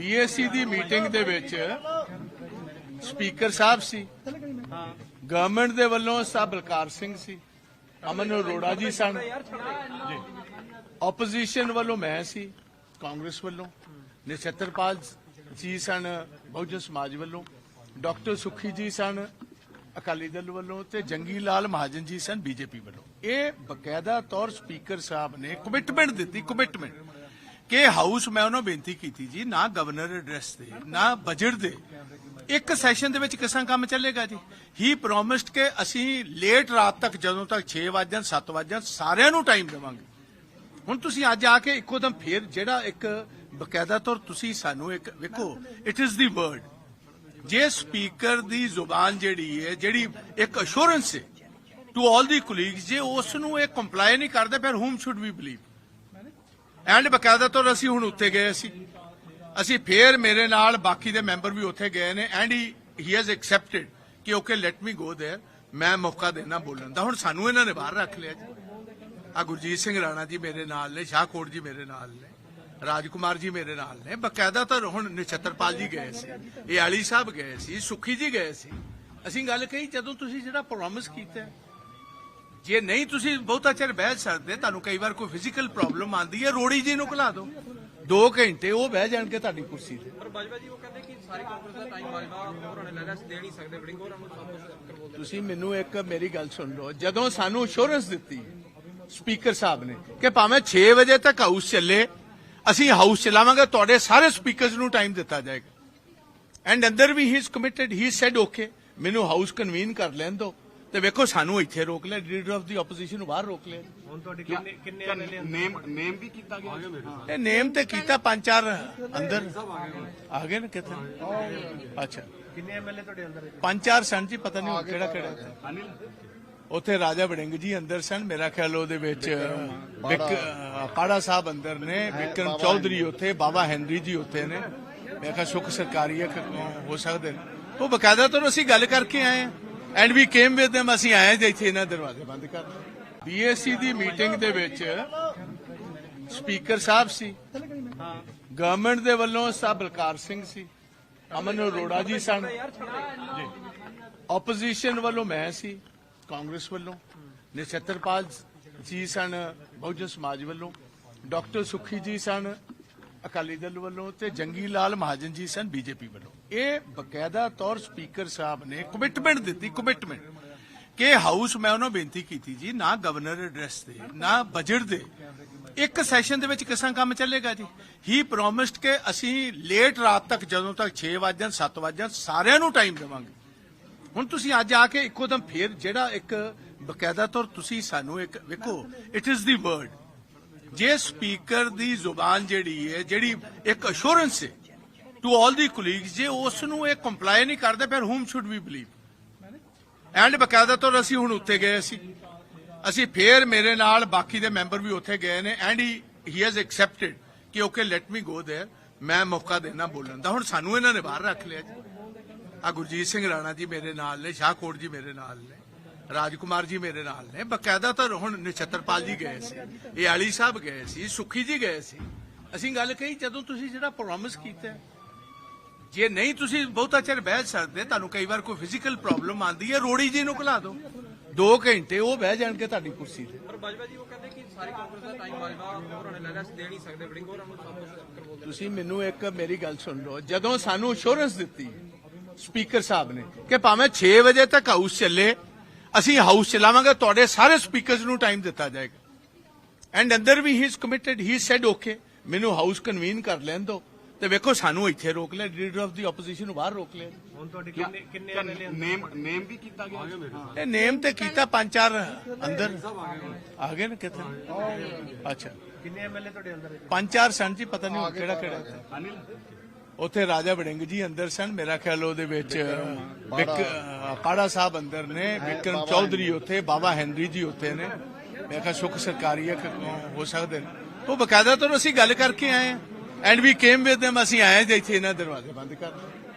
ਬੀਏਸੀ ਦੀ meeting ਦੇ ਵਿੱਚ speaker ਸਾਹਿਬ ਸੀ। Government ਦੇ ਵੱਲੋਂ ਸਾਹਿਬ ਬਲਕਾਰ ਸਿੰਘ ਸੀ। ਅਮਨ ਅਰੋੜਾ ਜੀ ਸਨ। ਜੀ। ਆਪੋਜੀਸ਼ਨ ਵੱਲੋਂ ਮੈਂ ਸੀ, ਕਾਂਗਰਸ ਵੱਲੋਂ। ਨਛੱਤਰਪਾਲ ਜੀ ਸਨ, ਬਹੁਜਨ ਸਮਾਜ ਵੱਲੋਂ। ਡਾਕਟਰ ਸੁਖੀ ਜੀ ਸਨ, ਅਕਾਲੀ ਦਲ ਵੱਲੋਂ ਤੇ ਜੰਗੀ ਲਾਲ ਮਹਾਜਨ ਜੀ ਸਨ, ਬੀਜੇਪੀ ਵੱਲੋਂ। ਇਹ ਬਕਾਇਦਾ ਤੌਰ ਸਪੀਕਰ ਸਾਹਿਬ ਨੇ ਕਮਿਟਮੈਂਟ ਦਿੱਤੀ ਕਮਿਟਮੈਂਟ ਕਿ ਹਾਊਸ ਮੈਂ ਉਹਨਾਂ ਬੇਨਤੀ ਕੀਤੀ ਜੀ, ਨਾ ਗਵਰਨਰ ਐਡਰੈਸ ਦੇ ਨਾ ਬਜਟ ਦੇ। ਇੱਕ ਸੈਸ਼ਨ ਦੇ ਵਿੱਚ ਕਿਸਾਂ ਕੰਮ ਚੱਲੇਗਾ ਜੀ? ਹੀ ਪ੍ਰੋਮਿਸਡ ਕਿ ਅਸੀਂ ਲੇਟ ਰਾਤ ਤੱਕ, ਜਦੋਂ ਤੱਕ 6 ਵਜੇ 7 ਵਜੇ ਸਾਰਿਆਂ ਨੂੰ ਟਾਈਮ ਦੇਵਾਂਗੇ। ਹੁਣ ਤੁਸੀਂ ਅੱਜ ਆ ਕੇ ਇੱਕੋ ਦਮ ਫੇਰ ਜਿਹੜਾ ਇੱਕ ਬਕਾਇਦਾ ਤੌਰ ਤੁਸੀਂ ਸਾਨੂੰ ਇੱਕ ਵੇਖੋ ਇਟ ਇਜ਼ ਦੀ ਵਰਡ ਜੇ ਸਪੀਕਰ ਦੀ ਜ਼ੁਬਾਨ ਜਿਹੜੀ ਹੈ, ਜਿਹੜੀ ਇੱਕ ਅਸ਼ੋਰੈਂਸ ਹੈ ਟੂ ਆਲ ਦੀ ਕੁਲੀਗਸ ਜੇ ਉਸ ਨੂੰ ਇਹ ਕੰਪਲਾਈ ਨਹੀਂ ਕਰਦੇ, ਫਿਰ whom should we believe and ਬਕਾਇਦਾ ਤੌਰ ਅਸੀਂ ਹੁਣ ਉੱਤੇ ਗਏ ਸੀ ਅਸੀਂ ਫੇਰ ਮੇਰੇ ਨਾਲ ਬਾਕੀ ਦੇ ਮੈਂਬਰ ਵੀ ਉੱਥੇ ਗਏ ਨੇ and he he has accepted ਕਿ okay let me go there ਮੈਂ ਮੌਕਾ ਦੇਣਾ ਬੋਲਣ ਦਾ ਹੁਣ ਸਾਨੂੰ ਇਹਨਾਂ ਨੇ ਬਾਹਰ ਰੱਖ ਲਿਆ ਜੀ ਆ ਗੁਰਜੀਤ ਸਿੰਘ ਰਾਣਾ ਜੀ ਮੇਰੇ ਨਾਲ ਨੇ ਸ਼ਾਹਕੋਟ ਜੀ ਮੇਰੇ ਨਾਲ ਨੇ ਰਾਜਕੁਮਾਰ ਜੀ ਮੇਰੇ ਨਾਲ ਨੇ ਬਕਾਇਦਾ ਤਾਂ ਹੁਣ ਨਛੱਤਰਪਾਲ ਜੀ ਗਏ ਸੀ ਇਹ ਆਲੀ ਸਾਹਿਬ ਗਏ ਸੀ ਸੁਖੀ ਜੀ ਗਏ ਸੀ ਅਸੀਂ ਗੱਲ ਕਹੀ ਜਦੋਂ ਤੁਸੀਂ ਜਿਹੜਾ ਪ੍ਰੋਮਿਸ ਕੀਤਾ ਹੈ, ਜੇ ਨਹੀਂ ਤੁਸੀਂ ਬਹੁਤਾ ਚਿਰ ਬਹਿ ਸਕਦੇ ਤੁਹਾਨੂੰ ਕਈ ਵਾਰ ਕੋਈ ਫਿਜ਼ੀਕਲ ਪ੍ਰੋਬਲਮ ਆਂਦੀ ਹੈ ਰੋੜੀ ਜੀ ਨੂੰ ਘਲਾ ਦਿਓ। 2 ਘੰਟੇ ਉਹ ਬਹਿ ਜਾਣਗੇ ਤੁਹਾਡੀ ਕੁਰਸੀ ਤੇ। ਪਰ ਬਾਜਵਾ ਜੀ ਉਹ ਕਹਿੰਦੇ ਕਿ ਸਾਰੀ ਕਾਂਗਰਸ ਦਾ ਟਾਈਮ ਬਾਜਵਾ ਹੋਰਾਂ ਨੇ ਲੈ ਲਿਆ ਅਸੀਂ ਦੇ ਨਹੀਂ ਸਕਦੇ ਬੜਿੰਗ ਹੋਰਾਂ ਨੂੰ ਸਭ ਤੁਸੀਂ ਮੈਨੂੰ ਇੱਕ ਮੇਰੀ ਗੱਲ ਸੁਣ ਲਓ ਜਦੋਂ ਸਾਨੂੰ ਅਸ਼ੋਰੈਂਸ ਦਿੱਤੀ ਸਪੀਕਰ ਸਾਹਿਬ ਨੇ ਕਿ ਭਾਵੇਂ 6 ਵਜੇ ਤੱਕ ਹਾਊਸ ਚੱਲੇ ਅਸੀਂ ਹਾਊਸ ਚਲਾਵਾਂਗੇ ਤੁਹਾਡੇ ਸਾਰੇ ਸਪੀਕਰਸ ਨੂੰ ਟਾਈਮ ਦਿੱਤਾ ਜਾਏਗਾ। ਐਂਡ ਅੰਦਰ ਵੀ he is committed he said okay ਮੈਨੂੰ ਹਾਊਸ ਕਨਵੀਨ ਕਰ ਲੈਣ ਦਿਓ। ਤੇ ਵੇਖੋ ਸਾਨੂੰ ਇੱਥੇ ਰੋਕ ਲਿਆ ਲੀਡਰ ਆਫ ਦੀ ਆਪੋਜੀਸ਼ਨ ਨੂੰ ਬਾਹਰ ਰੋਕ ਲਿਆ। ਹੁਣ ਤੁਹਾਡੇ ਕਿੰਨੇ ਕਿੰਨੇ ਐਮਐਲਏ ਨੇਮ ਨੇਮ ਵੀ ਕੀਤਾ ਗਿਆ। ਇਹ ਨੇਮ ਤੇ ਕੀਤਾ ਪੰਜ ਚਾਰ ਅੰਦਰ। ਆ ਗਏ ਨਾ ਕਿੱਥੇ? ਅੱਛਾ। ਕਿੰਨੇ ਐਮਐਲਏ ਤੁਹਾਡੇ ਅੰਦਰ ਪੰਜ ਚਾਰ ਸਨ ਜੀ ਪਤਾ ਨਹੀਂ ਕਿਹੜਾ ਕਿਹੜਾ। ਅਨਿਲ? ਉੱਥੇ ਰਾਜਾ ਵੜਿੰਗ ਜੀ ਅੰਦਰ ਸਨ ਮੇਰਾ ਖਿਆਲ ਉਹਦੇ ਵਿੱਚ ਪਾੜਾ ਸਾਹਿਬ ਅੰਦਰ ਨੇ ਵਿਕਰਮ ਚੌਧਰੀ ਉੱਥੇ ਬਾਬਾ ਹੈਨਰੀ ਜੀ ਉੱਥੇ ਨੇ। ਮੈਂ ਕਿਹਾ ਸੁਖ ਸਰਕਾਰੀ ਹੈ ਹੋ ਸਕਦੇ ਨੇ। ਉਹ ਬਕਾਇਦਾ ਤੋਂ ਅਸੀਂ ਗੱਲ ਕਰਕੇ ਆਏ ਆ and we came with them, ਅਸੀਂ ਆਏ ਤੇ ਇੱਥੇ ਇਹਨਾਂ ਦਰਵਾਜ਼ੇ ਬੰਦ ਕਰ ਬੀਏਸੀ ਦੀ ਮੀਟਿੰਗ ਦੇ ਵਿੱਚ ਸਪੀਕਰ ਸਾਹਿਬ ਸੀ। ਗਵਰਨਮੈਂਟ ਦੇ ਵੱਲੋਂ ਸਾਹਿਬ ਬਲਕਾਰ ਸਿੰਘ ਸੀ। ਅਮਨ ਅਰੋੜਾ ਜੀ ਸਨ। ਜੀ। ਆਪੋਜੀਸ਼ਨ ਵੱਲੋਂ ਮੈਂ ਸੀ। ਕਾਂਗਰਸ ਵੱਲੋਂ। ਨਛੱਤਰਪਾਲ ਜੀ ਸਨ। ਬਹੁਜਨ ਸਮਾਜ ਵੱਲੋਂ। ਡਾਕਟਰ ਸੁਖੀ ਜੀ ਸਨ। ਅਕਾਲੀ ਦਲ ਵੱਲੋਂ ਤੇ ਜੰਗੀ ਲਾਲ ਮਹਾਜਨ ਜੀ ਸਨ, ਬੀਜੇਪੀ ਵੱਲੋਂ। ਇਹ ਬਕਾਇਦਾ ਤੌਰ ਸਪੀਕਰ ਸਾਹਿਬ ਨੇ ਕਮਿਟਮੈਂਟ ਦਿੱਤੀ ਕਮਿਟਮੈਂਟ ਕਿ ਹਾਊਸ ਮੈਂ ਉਹਨਾਂ ਬੇਨਤੀ ਕੀਤੀ ਜੀ, ਨਾ ਗਵਰਨਰ ਐਡਰੈਸ ਦੇ ਨਾ ਬਜਟ ਦੇ। ਇੱਕ ਸੈਸ਼ਨ ਦੇ ਵਿੱਚ ਕਿਸਾਂ ਕੰਮ ਚੱਲੇਗਾ ਜੀ। ਹੀ ਪ੍ਰੋਮਿਸਡ ਕਿ ਅਸੀਂ ਲੇਟ ਰਾਤ ਤੱਕ, ਜਦੋਂ ਤੱਕ 6 ਵਜੇ 7 ਵਜੇ ਸਾਰਿਆਂ ਨੂੰ ਟਾਈਮ ਦੇਵਾਂਗੇ। ਹੁਣ ਤੁਸੀਂ ਅੱਜ ਆ ਕੇ ਇੱਕੋ ਦਮ ਫੇਰ ਜਿਹੜਾ ਇੱਕ ਬਕਾਇਦਾ ਤੌਰ ਤੁਸੀਂ ਸਾਨੂੰ ਇੱਕ ਵੇਖੋ ਇਟ ਇਜ਼ ਦੀ ਵਰਡ ਜੇ ਸਪੀਕਰ ਦੀ ਜ਼ੁਬਾਨ ਜਿਹੜੀ ਹੈ ਜਿਹੜੀ ਇੱਕ ਅਸ਼ੋਰੈਂਸ ਹੈ ਟੂ ਆਲ ਦੀ ਕੁਲੀਗਸ ਜੇ ਉਸ ਨੂੰ ਇਹ ਕੰਪਲਾਈ ਨਹੀਂ ਕਰਦੇ ਫਿਰ whom should we believe and ਬਕਾਇਦਾ ਤੌਰ ਅਸੀਂ ਹੁਣ ਉੱਤੇ ਗਏ ਸੀ ਅਸੀਂ ਫੇਰ ਮੇਰੇ ਨਾਲ ਬਾਕੀ ਦੇ ਮੈਂਬਰ ਵੀ ਉੱਥੇ ਗਏ ਨੇ and he he has accepted ਕਿ okay let me go there ਮੈਂ ਮੌਕਾ ਦੇਣਾ ਬੋਲਣ ਦਾ ਹੁਣ ਸਾਨੂੰ ਇਹਨਾਂ ਨੇ ਬਾਹਰ ਰੱਖ ਲਿਆ ਜੀ ਆ ਗੁਰਜੀਤ ਸਿੰਘ ਰਾਣਾ ਜੀ ਮੇਰੇ ਨਾਲ ਨੇ ਸ਼ਾਹਕੋਟ ਜੀ ਮੇਰੇ ਨਾਲ ਨੇ ਰਾਜਕੁਮਾਰ ਜੀ ਮੇਰੇ ਨਾਲ ਨੇ। ਬਕਾਇਦਾ ਤਾਂ ਹੁਣ ਨਛੱਤਰਪਾਲ ਜੀ ਗਏ ਸੀ ਇਹ ਆਲੀ ਸਾਹਿਬ ਗਏ ਸੀ ਸੁਖੀ ਜੀ ਗਏ ਸੀ। ਅਸੀਂ ਗੱਲ ਕਹੀ ਜਦੋਂ ਤੁਸੀਂ ਜਿਹੜਾ ਪ੍ਰੋਮਿਸ ਕੀਤਾ ਜੇ ਨਹੀਂ ਤੁਸੀਂ ਬਹੁਤਾ ਚਿਰ ਬਹਿ ਸਕਦੇ ਤੁਹਾਨੂੰ ਕਈ ਵਾਰ ਕੋਈ ਫਿਜ਼ੀਕਲ ਪ੍ਰੋਬਲਮ ਆਂਦੀ ਹੈ ਰੋੜੀ ਜੀ ਨੂੰ ਘਲਾ ਦਿਓ। 2 ਘੰਟੇ ਉਹ ਬਹਿ ਜਾਣਗੇ ਤੁਹਾਡੀ ਕੁਰਸੀ ਤੇ। ਪਰ ਬਾਜਵਾ ਜੀ ਉਹ ਕਹਿੰਦੇ ਕਿ ਸਾਰੀ ਕਾਂਗਰਸ ਦਾ ਟਾਈਮ ਬਾਜਵਾ ਹੋਰਾਂ ਨੇ ਲੈ ਲਿਆ ਦੇ ਨਹੀਂ ਸਕਦੇ ਬੜਿੰਗ ਹੋਰਾਂ ਨੂੰ ਸਭ ਤੁਸੀਂ ਮੈਨੂੰ ਇੱਕ ਮੇਰੀ ਗੱਲ ਸੁਣ ਲਓ ਜਦੋਂ ਸਾਨੂੰ ਅਸ਼ੋਰੈਂਸ ਦਿੱਤੀ ਸਪੀਕਰ ਸਾਹਿਬ ਨੇ ਕਿ ਭਾਵੇਂ 6 ਵਜੇ ਤੱਕ ਹਾਊਸ ਚੱਲੇ ਅਸੀਂ ਹਾਊਸ ਚਲਾਵਾਂਗੇ ਤੁਹਾਡੇ ਸਾਰੇ ਸਪੀਕਰਸ ਨੂੰ ਟਾਈਮ ਦਿੱਤਾ ਜਾਏਗਾ। ਐਂਡ ਅੰਦਰ ਵੀ he is committed he said okay ਮੈਨੂੰ ਹਾਊਸ ਕਨਵੀਨ ਕਰ ਲੈਣ ਦਿਓ। ਤੇ ਵੇਖੋ ਸਾਨੂੰ ਇੱਥੇ ਰੋਕ ਲਿਆ ਲੀਡਰ ਆਫ ਦੀ ਆਪੋਜੀਸ਼ਨ ਨੂੰ ਬਾਹਰ ਰੋਕ ਲਿਆ। ਹੁਣ ਤੁਹਾਡੇ ਕਿੰਨੇ ਕਿੰਨੇ ਐਮਐਲਏ ਨੇਮ ਨੇਮ ਵੀ ਕੀਤਾ ਗਿਆ? ਇਹ ਨੇਮ ਤੇ ਕੀਤਾ ਪੰਜ ਚਾਰ ਅੰਦਰ। ਆ ਗਏ ਨਾ ਕਿੱਥੇ? ਅੱਛਾ। ਕਿੰਨੇ ਐਮਐਲਏ ਤੁਹਾਡੇ ਅੰਦਰ? ਪੰਜ ਚਾਰ ਸਨ ਜੀ ਪਤਾ ਨਹੀਂ ਕਿਹੜਾ ਕਿਹੜਾ। ਅਨਿਲ? ਉੱਥੇ ਰਾਜਾ ਵੜਿੰਗ ਜੀ ਅੰਦਰ ਸਨ ਮੇਰਾ ਖਿਆਲ ਉਹਦੇ ਵਿੱਚ ਪਾੜਾ ਸਾਹਿਬ ਅੰਦਰ ਨੇ ਵਿਕਰਮ ਚੌਧਰੀ ਉੱਥੇ ਬਾਬਾ ਹੈਨਰੀ ਜੀ ਉੱਥੇ ਨੇ। ਮੈਂ ਕਿਹਾ ਸੁਖ ਸਰਕਾਰੀ ਹੈ ਸਕਦੇ ਨੇ ਉਹ ਬਕਾਇਦਾ ਤੋਂ ਅਸੀਂ ਗੱਲ ਕਰਕੇ ਆਏ and we came with them ਅਸੀਂ ਆਏ ਇੱਥੇ ਇਹਨਾਂ ਦਰਵਾਜ਼ੇ ਬੰਦ ਕਰ